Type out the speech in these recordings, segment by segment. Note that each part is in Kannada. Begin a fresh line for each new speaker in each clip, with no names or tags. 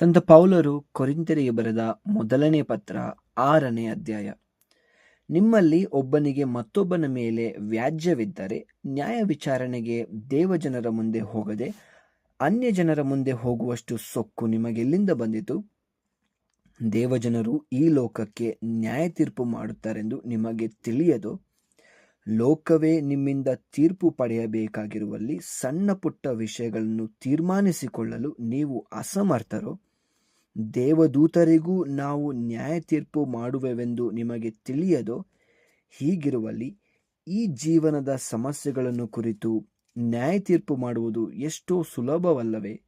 ಸಂತ ಪೌಲರು ಕೊರಿಂತೆರೆಗೆ ಬರೆದ ಮೊದಲನೇ ಪತ್ರ ಆರನೇ ಅಧ್ಯಾಯ. ನಿಮ್ಮಲ್ಲಿ ಒಬ್ಬನಿಗೆ ಮತ್ತೊಬ್ಬನ ಮೇಲೆ ವ್ಯಾಜ್ಯವಿದ್ದರೆ ನ್ಯಾಯ ವಿಚಾರಣೆಗೆ ದೇವಜನರ ಮುಂದೆ ಹೋಗದೆ ಅನ್ಯ ಜನರ ಮುಂದೆ ಹೋಗುವಷ್ಟು ಸೊಕ್ಕು ನಿಮಗೆಲ್ಲಿಂದ ಬಂದಿತು? ದೇವಜನರು ಈ ಲೋಕಕ್ಕೆ ನ್ಯಾಯ ತೀರ್ಪು ಮಾಡುತ್ತಾರೆಂದು ನಿಮಗೆ ತಿಳಿಯದು? ಲೋಕವೇ ನಿಮ್ಮಿಂದ ತೀರ್ಪು ಪಡೆಯಬೇಕಾಗಿರುವಲ್ಲಿ ಸಣ್ಣ ಪುಟ್ಟ ವಿಷಯಗಳನ್ನು ತೀರ್ಮಾನಿಸಿಕೊಳ್ಳಲು ನೀವು ಅಸಮರ್ಥರೋ? ದೇವದೂತರಿಗೂ ನಾವು ನ್ಯಾಯ ತೀರ್ಪು ಮಾಡುವೆವೆಂದು ನಿಮಗೆ ತಿಳಿಯದೋ, ಹೀಗಿರುವಲ್ಲಿ ಈ ಜೀವನದ ಸಮಸ್ಯೆಗಳನ್ನು ಕುರಿತು ನ್ಯಾಯ ತೀರ್ಪು ಮಾಡುವುದು ಎಷ್ಟೋ ಸುಲಭವಲ್ಲವೇ?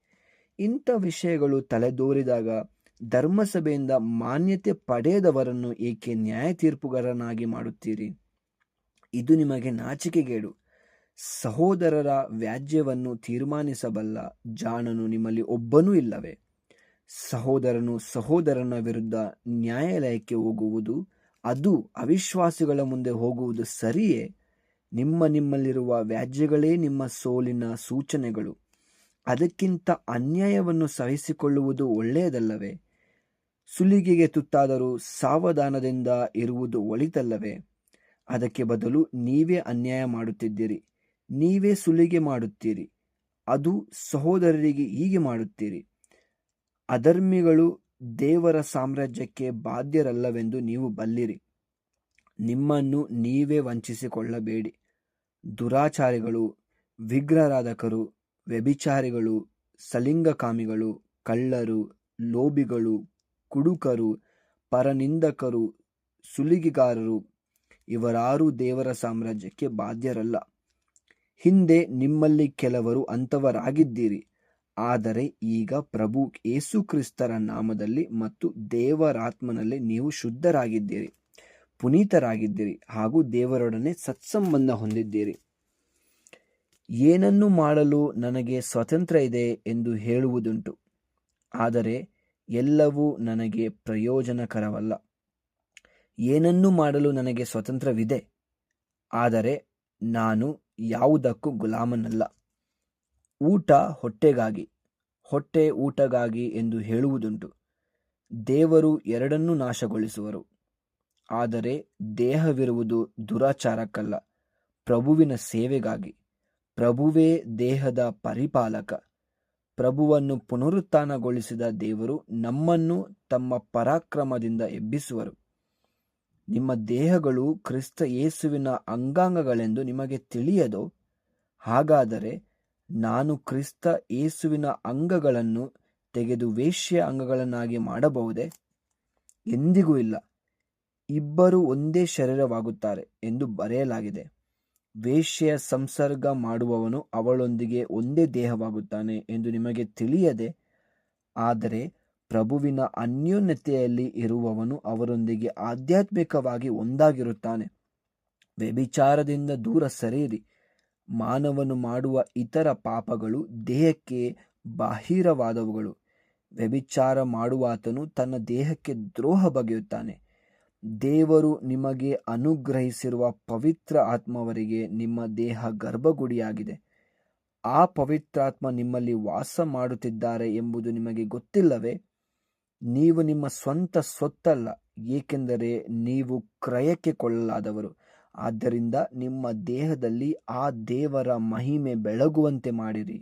ಇಂಥ ವಿಷಯಗಳು ತಲೆದೋರಿದಾಗ ಧರ್ಮಸಭೆಯಿಂದ ಮಾನ್ಯತೆ ಪಡೆಯದವರನ್ನು ಏಕೆ ನ್ಯಾಯ ತೀರ್ಪುಗಾರನಾಗಿ ಮಾಡುತ್ತೀರಿ? ಇದು ನಿಮಗೆ ನಾಚಿಕೆಗೇಡು. ಸಹೋದರರ ವ್ಯಾಜ್ಯವನ್ನು ತೀರ್ಮಾನಿಸಬಲ್ಲ ಜಾಣನು ನಿಮ್ಮಲ್ಲಿ ಒಬ್ಬನೂ ಇಲ್ಲವೇ? ಸಹೋದರನು ಸಹೋದರನ ವಿರುದ್ಧ ನ್ಯಾಯಾಲಯಕ್ಕೆ ಹೋಗುವುದು, ಅದು ಅವಿಶ್ವಾಸಿಗಳ ಮುಂದೆ ಹೋಗುವುದು ಸರಿಯೇ? ನಿಮ್ಮ ನಿಮ್ಮಲ್ಲಿರುವ ವ್ಯಾಜ್ಯಗಳೇ ನಿಮ್ಮ ಸೋಲಿನ ಸೂಚನೆಗಳು. ಅದಕ್ಕಿಂತ ಅನ್ಯಾಯವನ್ನು ಸಹಿಸಿಕೊಳ್ಳುವುದು ಒಳ್ಳೆಯದಲ್ಲವೇ? ಸುಲಿಗೆಗೆ ತುತ್ತಾದರೂ ಸಾವಧಾನದಿಂದ ಇರುವುದು ಒಳಿತಲ್ಲವೇ? ಅದಕ್ಕೆ ಬದಲು ನೀವೇ ಅನ್ಯಾಯ ಮಾಡುತ್ತಿದ್ದೀರಿ. ನೀವೇ ಸುಲಿಗೆ ಮಾಡುತ್ತೀರಿ. ಅದು ಸಹೋದರರಿಗೆ ಹೀಗೆ ಮಾಡುತ್ತೀರಿ. ಅಧರ್ಮಿಗಳು ದೇವರ ಸಾಮ್ರಾಜ್ಯಕ್ಕೆ ಬಾಧ್ಯರಲ್ಲವೆಂದು ನೀವು ಬಲ್ಲಿರಿ. ನಿಮ್ಮನ್ನು ನೀವೇ ವಂಚಿಸಿಕೊಳ್ಳಬೇಡಿ. ದುರಾಚಾರಿಗಳು ವಿಗ್ರಹರಾಧಕರು ವ್ಯಭಿಚಾರಿಗಳು, ಸಲಿಂಗಕಾಮಿಗಳು, ಕಳ್ಳರು, ಲೋಭಿಗಳು, ಕುಡುಕರು, ಪರನಿಂದಕರು, ಸುಲಿಗೆಗಾರರು, ಇವರಾರೂ ದೇವರ ಸಾಮ್ರಾಜ್ಯಕ್ಕೆ ಬಾಧ್ಯರಲ್ಲ. ಹಿಂದೆ ನಿಮ್ಮಲ್ಲಿ ಕೆಲವರು ಅಂಥವರಾಗಿದ್ದೀರಿ ಆದರೆ ಈಗ ಪ್ರಭು ಯೇಸುಕ್ರಿಸ್ತರ ನಾಮದಲ್ಲಿ ಮತ್ತು ದೇವರಾತ್ಮನಲ್ಲಿ ನೀವು ಶುದ್ಧರಾಗಿದ್ದೀರಿ, ಪುನೀತರಾಗಿದ್ದೀರಿ ಹಾಗೂ ದೇವರೊಡನೆ ಸತ್ಸಂಬಂಧ ಹೊಂದಿದ್ದೀರಿ. ಏನನ್ನು ಮಾಡಲು ನನಗೆ ಸ್ವಾತಂತ್ರ್ಯ ಇದೆ ಎಂದು ಹೇಳುವುದುಂಟು, ಆದರೆ ಎಲ್ಲವೂ ನನಗೆ ಪ್ರಯೋಜನಕರವಲ್ಲ. ಏನನ್ನು ಮಾಡಲು ನನಗೆ ಸ್ವತಂತ್ರವಿದೆ ಆದರೆ ನಾನು ಯಾವುದಕ್ಕೂ ಗುಲಾಮನಲ್ಲ. ಊಟ ಹೊಟ್ಟೆಗಾಗಿ ಹೊಟ್ಟೆ ಊಟಗಾಗಿ ಎಂದು ಹೇಳುವುದುಂಟು. ದೇವರು ಎರಡನ್ನೂ ನಾಶಗೊಳಿಸುವರು. ಆದರೆ ದೇಹವಿರುವುದು ದುರಾಚಾರಕ್ಕಲ್ಲ, ಪ್ರಭುವಿನ ಸೇವೆಗಾಗಿ. ಪ್ರಭುವೇ ದೇಹದ ಪರಿಪಾಲಕ. ಪ್ರಭುವನ್ನು ಪುನರುತ್ಥಾನಗೊಳಿಸಿದ ದೇವರು ನಮ್ಮನ್ನು ತಮ್ಮ ಪರಾಕ್ರಮದಿಂದ ಎಬ್ಬಿಸುವರು. ನಿಮ್ಮ ದೇಹಗಳು ಕ್ರಿಸ್ತ ಯೇಸುವಿನ ಅಂಗಾಂಗಗಳೆಂದು ನಿಮಗೆ ತಿಳಿಯದೋ? ಹಾಗಾದರೆ ನಾನು ಕ್ರಿಸ್ತ ಯೇಸುವಿನ ಅಂಗಗಳನ್ನು ತೆಗೆದು ವೇಶ್ಯ ಅಂಗಗಳನ್ನಾಗಿ ಮಾಡಬಹುದೇ? ಎಂದಿಗೂ ಇಲ್ಲ. ಇಬ್ಬರು ಒಂದೇ ಶರೀರವಾಗುತ್ತಾರೆ ಎಂದು ಬರೆಯಲಾಗಿದೆ. ವೇಶ್ಯೆಯ ಸಂಸರ್ಗ ಮಾಡುವವನು ಅವಳೊಂದಿಗೆ ಒಂದೇ ದೇಹವಾಗುತ್ತಾನೆ ಎಂದು ನಿಮಗೆ ತಿಳಿಯದೆ, ಆದರೆ ಪ್ರಭುವಿನ ಅನ್ಯೋನ್ಯತೆಯಲ್ಲಿ ಇರುವವನು ಅವರೊಂದಿಗೆ ಆಧ್ಯಾತ್ಮಿಕವಾಗಿ ಒಂದಾಗಿರುತ್ತಾನೆ. ವ್ಯಭಿಚಾರದಿಂದ ದೂರ ಸರಿಯಿರಿ. ಮಾನವನು ಮಾಡುವ ಇತರ ಪಾಪಗಳು ದೇಹಕ್ಕೆ ಬಾಹಿರವಾದವುಗಳು. ವ್ಯಭಿಚಾರ ಮಾಡುವಾತನು ತನ್ನ ದೇಹಕ್ಕೆ ದ್ರೋಹ ಬಗೆಯುತ್ತಾನೆ. ದೇವರು ನಿಮಗೆ ಅನುಗ್ರಹಿಸಿರುವ ಪವಿತ್ರ ಆತ್ಮವರಿಗೆ ನಿಮ್ಮ ದೇಹ ಗರ್ಭಗುಡಿಯಾಗಿದೆ. ಆ ಪವಿತ್ರಾತ್ಮ ನಿಮ್ಮಲ್ಲಿ ವಾಸ ಮಾಡುತ್ತಿದ್ದಾರೆ ಎಂಬುದು ನಿಮಗೆ ಗೊತ್ತಿಲ್ಲವೇ? ನೀವು ನಿಮ್ಮ ಸ್ವಂತ ಸ್ವತ್ತಲ್ಲ, ಏಕೆಂದರೆ ನೀವು ಕ್ರಯಕ್ಕೆ ಕೊಳ್ಳಲಾದವರು ಆದ್ದರಿಂದ ನಿಮ್ಮ ದೇಹದಲ್ಲಿ ಆ ದೇವರ ಮಹಿಮೆ ಬೆಳಗುವಂತೆ ಮಾಡಿರಿ.